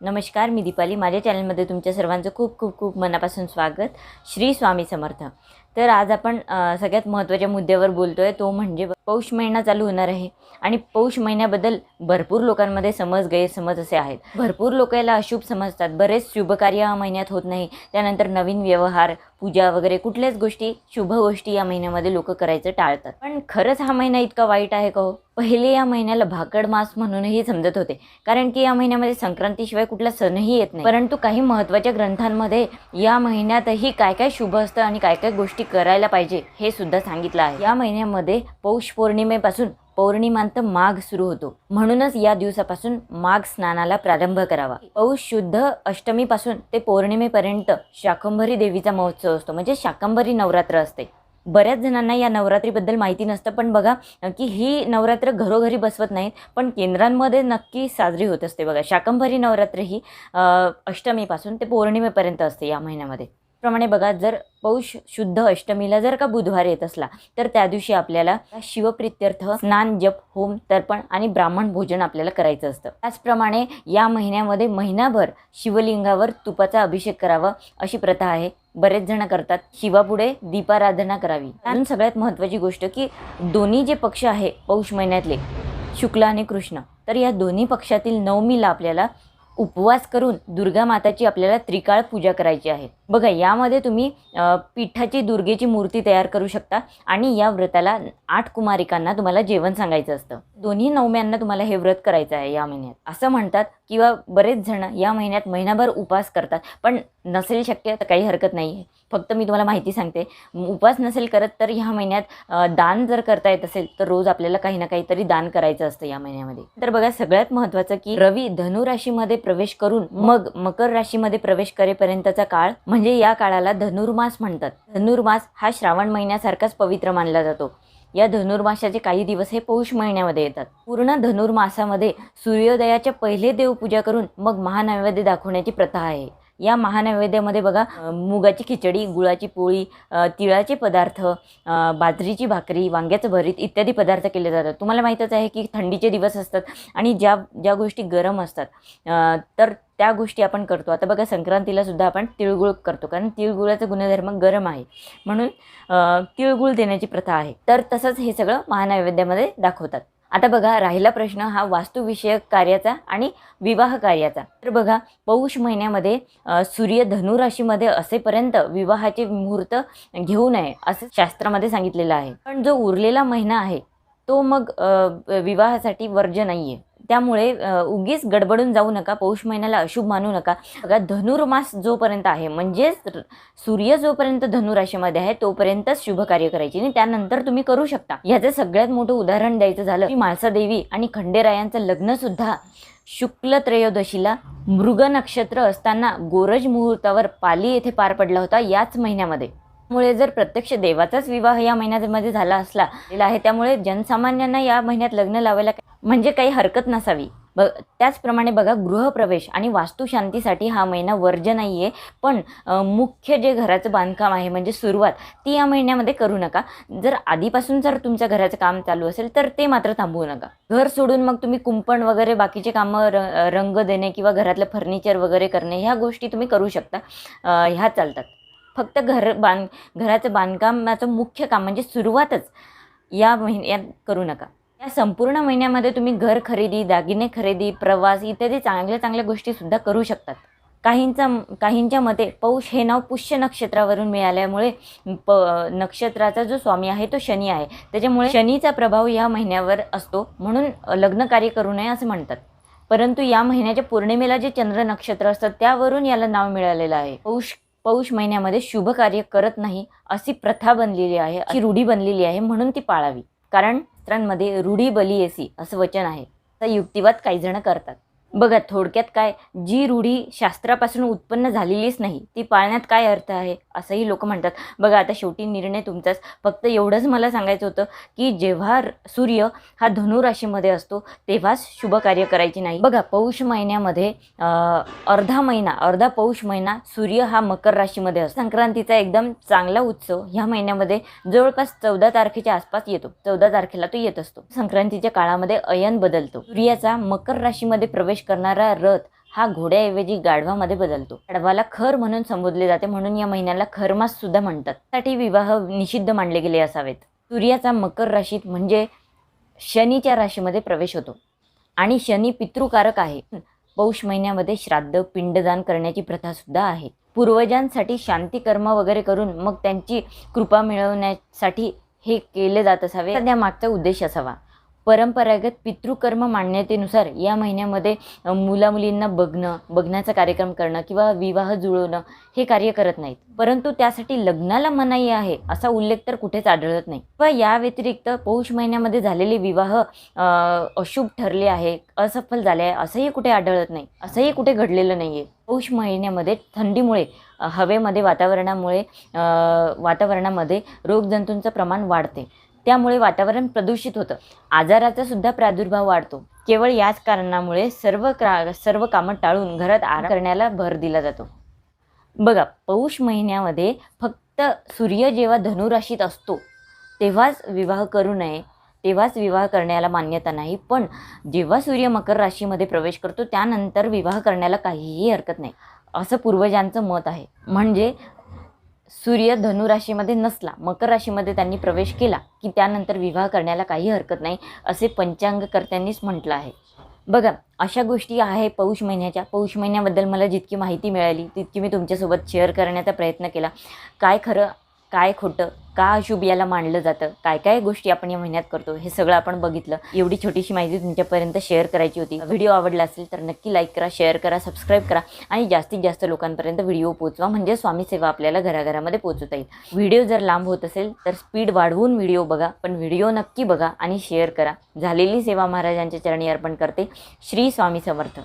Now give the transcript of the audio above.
नमस्कार मी दीपाली. माझ्या चॅनलमध्ये तुमच्या सर्वांचं खूप खूप खूप मनापासून स्वागत. श्री स्वामी समर्थ. तर आज आपण सगळ्यात महत्त्वाच्या मुद्द्यावर बोलतो आहे तो म्हणजे पौष महिना चालू होणार आहे आणि पौष महिन्याबद्दल भरपूर लोकांमध्ये समज गैरसमज असे आहेत. भरपूर लोक याला अशुभ समजतात. बरेच शुभकार्य या महिन्यात होत नाही. त्यानंतर नवीन व्यवहार पूजा वगैरे कुठल्याच गोष्टी शुभ गोष्टी या महिन्यामध्ये लोक करायचं टाळतात. पण खरंच हा महिना इतका वाईट आहे का हो? पहिले या महिन्याला भाकड मास म्हणूनही समजत होते. कारण की या महिन्यामध्ये संक्रांतीशिवाय कुठला सणही येत नाही. परंतु काही महत्त्वाच्या ग्रंथांमध्ये या महिन्यातही काय काय शुभ असतं आणि काय काय गोष्टी करायला पाहिजे हे सुद्धा सांगितलं आहे. या महिन्यामध्ये पौष पौर्णिमेपासून पौर्णिमांत माघ सुरू होतो. म्हणूनच या दिवसापासून माघ स्नानाला प्रारंभ करावा. पौष शुद्ध अष्टमीपासून ते पौर्णिमेपर्यंत शाकंभरी देवीचा महोत्सव असतो. म्हणजे शाकंभरी नवरात्र असते. बऱ्याच जणांना या नवरात्रीबद्दल माहिती नसतं. पण बघा की ही नवरात्र घरोघरी बसवत नाहीत पण केंद्रांमध्ये नक्की साजरी होत असते बघा. शाकंभरी नवरात्र ही अष्टमीपासून ते पौर्णिमेपर्यंत असते या महिन्यामध्ये. प्रमाणे बघा जर पौष शुद्ध अष्टमीला जर का बुधवार येत असला तर त्या दिवशी आपल्याला शिवप्रित्यर्थ स्नान जप होम तर्पण आणि ब्राह्मण भोजन आपल्याला करायचं असतं. त्याचप्रमाणे या महिन्यामध्ये महिनाभर शिवलिंगावर तुपाचा अभिषेक करावा अशी प्रथा आहे. बरेच जण करतात. शिवापुढे दीपाराधना करावी. कारण सगळ्यात महत्त्वाची गोष्ट की दोन्ही जे पक्ष आहे पौष महिन्यातले शुक्ल आणि कृष्ण तर या दोन्ही पक्षातील नवमीला आपल्याला उपवास करून दुर्गा माताची आपल्याला त्रिकाळ पूजा करायची आहे. बघा यामध्ये तुम्ही पीठाची पिठाची दुर्गेची मूर्ती तयार करू शकता आणि या व्रताला आठ कुमारिकांना तुम्हाला जेवण सांगायचं असतं. दोन्ही नवम्यांना तुम्हाला हे व्रत करायचं आहे या महिन्यात. असं म्हणतात किंवा बरेच जण या महिन्यात महिनाभर उपवास करतात. पण नसेल शक्य तर काही हरकत नाही आहे. फक्त मी तुम्हाला माहिती सांगते उपवास नसेल करत तर ह्या महिन्यात दान जर करता येत असेल तर रोज आपल्याला काही ना काहीतरी दान करायचं असतं या महिन्यामध्ये. तर बघा सगळ्यात महत्त्वाचं की रवी धनु राशीमध्ये प्रवेश करून मग मकर राशीमध्ये प्रवेश करेपर्यंतचा काळ म्हणजे या काळाला धनुर्मास म्हणतात. धनुर्मास हा श्रावण महिन्यासारखाच पवित्र मानला जातो. या धनुर्मासाचे काही दिवस हे पौष महिन्यामध्ये येतात. पूर्ण धनुर्मासामध्ये सूर्योदयाच्या पहिले देवपूजा करून मग महानैवेद्य दाखवण्याची प्रथा आहे. या महानैवेद्यामध्ये बघा मुगाची खिचडी गुळाची पोळी तिळाचे पदार्थ बाजरीची भाकरी वांग्याचं भरीत इत्यादी पदार्थ केले जातात. तुम्हाला माहीतच आहे की थंडीचे दिवस असतात आणि ज्या ज्या गोष्टी गरम असतात तर त्या गोष्टी आपण करतो. आता बघा संक्रांतीला सुद्धा आपण तिळगुळ करतो कारण तिळगुळाचा गुणधर्म गरम आहे. म्हणून तिळगुळ देण्याची प्रथा आहे. तर तसंच हे सगळं महानैवेद्यामध्ये दाखवतात. आता बघा राहिला प्रश्न हा वास्तुविषयक कार्याचा आणि विवाह कार्याचा. तर बघा पौष महिन्यामध्ये सूर्य धनुराशीमध्ये असेपर्यंत विवाहाचे मुहूर्त घेऊ नये असं शास्त्रामध्ये सांगितलेलं आहे. पण जो उरलेला महिना आहे तो मग विवाहासाठी वर्ज्य नाही आहे त्यामुळे उगीच गडबडून जाऊ नका पौष महिन्याला अशुभ मानू नका. बघा धनुर्मास जोपर्यंत आहे म्हणजेच सूर्य जोपर्यंत धनुराशीमध्ये आहे तोपर्यंतच शुभ कार्य करायची. आणि त्यानंतर तुम्ही करू शकता. याचं सगळ्यात मोठं उदाहरण द्यायचं झालं की माळसादेवी आणि खंडेरायांचं लग्न सुद्धा शुक्ल त्रयोदशीला मृग नक्षत्र असताना गोरज मुहूर्तावर पाली येथे पार पडला होता याच महिन्यामध्ये. मुळे जर प्रत्यक्ष देवाचाच विवाह या महिन्यामध्ये झाला असला आहे त्यामुळे जनसामान्यांना या महिन्यात लग्न लावायला म्हणजे काही हरकत नसावी. ब त्याचप्रमाणे बघा गृहप्रवेश आणि वास्तुशांतीसाठी हा महिना वर्ज नाही आहे पण मुख्य जे घराचं बांधकाम आहे म्हणजे सुरुवात ती या महिन्यामध्ये करू नका. जर आधीपासून जर तुमच्या घराचं काम चालू असेल तर ते मात्र थांबवू नका. घर सोडून मग तुम्ही कुंपण वगैरे बाकीचे कामं र रंग देणे किंवा घरातलं फर्निचर वगैरे करणे ह्या गोष्टी तुम्ही करू शकता. ह्या चालतात. फक्त घर बांध घराचं बांधकामाचं मुख्य काम म्हणजे सुरुवातच. या महिन्यात करू नका. या संपूर्ण महिन्यामध्ये तुम्ही घर खरेदी दागिने खरेदी प्रवास इत्यादी चांगल्या चांगल्या गोष्टीसुद्धा करू शकतात. काहींचा काहींच्या मते पौष हे नाव पुष्य नक्षत्रावरून मिळाल्यामुळे प नक्षत्राचा जो स्वामी आहे तो शनी आहे. त्याच्यामुळे शनीचा प्रभाव या महिन्यावर असतो म्हणून लग्न कार्य करू नये असं म्हणतात. परंतु या महिन्याच्या पौर्णिमेला जे चंद्र नक्षत्र असतं त्यावरून याला नाव मिळालेलं आहे. पौष पौष महिन्यामध्ये शुभ कार्य करत नाही अशी प्रथा बनलेली आहे अशी रूढी बनलेली आहे म्हणून ती पाळावी. कारण शास्त्रांमध्ये रूढी बली येसी असं वचन आहे. तर युक्तिवाद काही जण करतात. बघा थोडक्यात काय? जी रूढी शास्त्रापासून उत्पन्न झालेलीच नाही ती पाळण्यात काय अर्थ आहे? असंही लोक म्हणतात. बघा आता शेवटी निर्णय तुमचाच. फक्त एवढंच मला सांगायचं होतं की जेव्हा सूर्य हा धनुराशीमध्ये असतो तेव्हाच शुभ कार्य करायचे नाही. बघा पौष महिन्यामध्ये अर्धा महिना अर्धा पौष महिना सूर्य हा मकर राशीमध्ये असतो. संक्रांतीचा एकदम चांगला उत्सव ह्या महिन्यामध्ये जवळपास चौदा तारखेच्या आसपास येतो. चौदा तारखेला तो येत असतो. संक्रांतीच्या काळामध्ये अयन बदलतो. सूर्याचा मकर राशीमध्ये प्रवेश करणारा रथ हा घोड्याऐवजी गाढवामध्ये बदलतो. गाढवाला खर म्हणून संबोधले जाते म्हणून या महिन्याला खरमास सुद्धा म्हणतात. साठी विवाह निषिद्ध मानले गेले असावेत. सूर्याचा मकर राशीत म्हणजे शनीच्या राशीमध्ये प्रवेश होतो. आणि शनी पितृकारक आहे. पौष महिन्यामध्ये श्राद्ध पिंडदान करण्याची प्रथा सुद्धा आहे. पूर्वजांसाठी शांतीकर्म वगैरे करून मग त्यांची कृपा मिळवण्यासाठी हे केले जात असावे. त्या मागचा उद्देश असावा. परंपरागत पितृकर्म मान्यतेनुसार या महिन्यामध्ये मुलामुलींना बघणं बघण्याचा कार्यक्रम करणं किंवा विवाह जुळवणं हे कार्य करत नाहीत. परंतु त्यासाठी लग्नाला मनाई आहे असा उल्लेख तर कुठेच आढळत नाही. व या व्यतिरिक्त पौष महिन्यामध्ये झालेले विवाह अशुभ ठरले आहे असफल झाले आहे असंही कुठे आढळत नाही असंही कुठे घडलेलं नाही आहे पौष महिन्यामध्ये थंडीमुळे हवेमध्ये वातावरणामुळे वातावरणामध्ये रोगजंतूंचं प्रमाण वाढते. त्यामुळे वातावरण प्रदूषित होतं. आजाराचा सुद्धा प्रादुर्भाव वाढतो. केवळ याच कारणामुळे सर्व क्रा सर्व कामं टाळून घरात आराम करण्याला भर दिला जातो. बघा पौष महिन्यामध्ये फक्त सूर्य जेव्हा धनुराशीत असतो तेव्हाच विवाह करू नये तेव्हाच विवाह करण्याला मान्यता नाही. पण जेव्हा सूर्य मकर राशीमध्ये प्रवेश करतो त्यानंतर विवाह करण्याला काहीही हरकत नाही. असं पूर्वजांचं मत आहे. म्हणजे सूर्य धनुराशीमध्ये नसला मकर राशीमध्ये त्यांनी प्रवेश केला की त्यानंतर विवाह करण्याला काही हरकत नाही असे पंचांगकर्त्यांनीच म्हटलं आहे. बघा अशा गोष्टी आहे पौष महिन्याच्या. पौष महिन्याबद्दल मला जितकी माहिती मिळाली तितकी मी तुमच्यासोबत शेअर करण्याचा प्रयत्न केला. काय खरं काय खोटं का अशुभ याला मानलं जातं काय काय गोष्टी आपण या महिन्यात करतो हे सगळं आपण बघितलं. एवढी छोटीशी माहिती तुमच्यापर्यंत शेअर करायची होती. व्हिडिओ आवडला असेल तर नक्की लाईक करा शेअर करा सबस्क्राईब करा आणि जास्तीत जास्त लोकांपर्यंत व्हिडिओ पोचवा म्हणजे स्वामी सेवा आपल्याला घराघरामध्ये पोचवता येईल. व्हिडिओ जर लांब होत असेल तर स्पीड वाढवून व्हिडिओ बघा पण व्हिडिओ नक्की बघा आणि शेअर करा. झालेली सेवा महाराजांच्या चरणी अर्पण करते. श्री स्वामी समर्थ.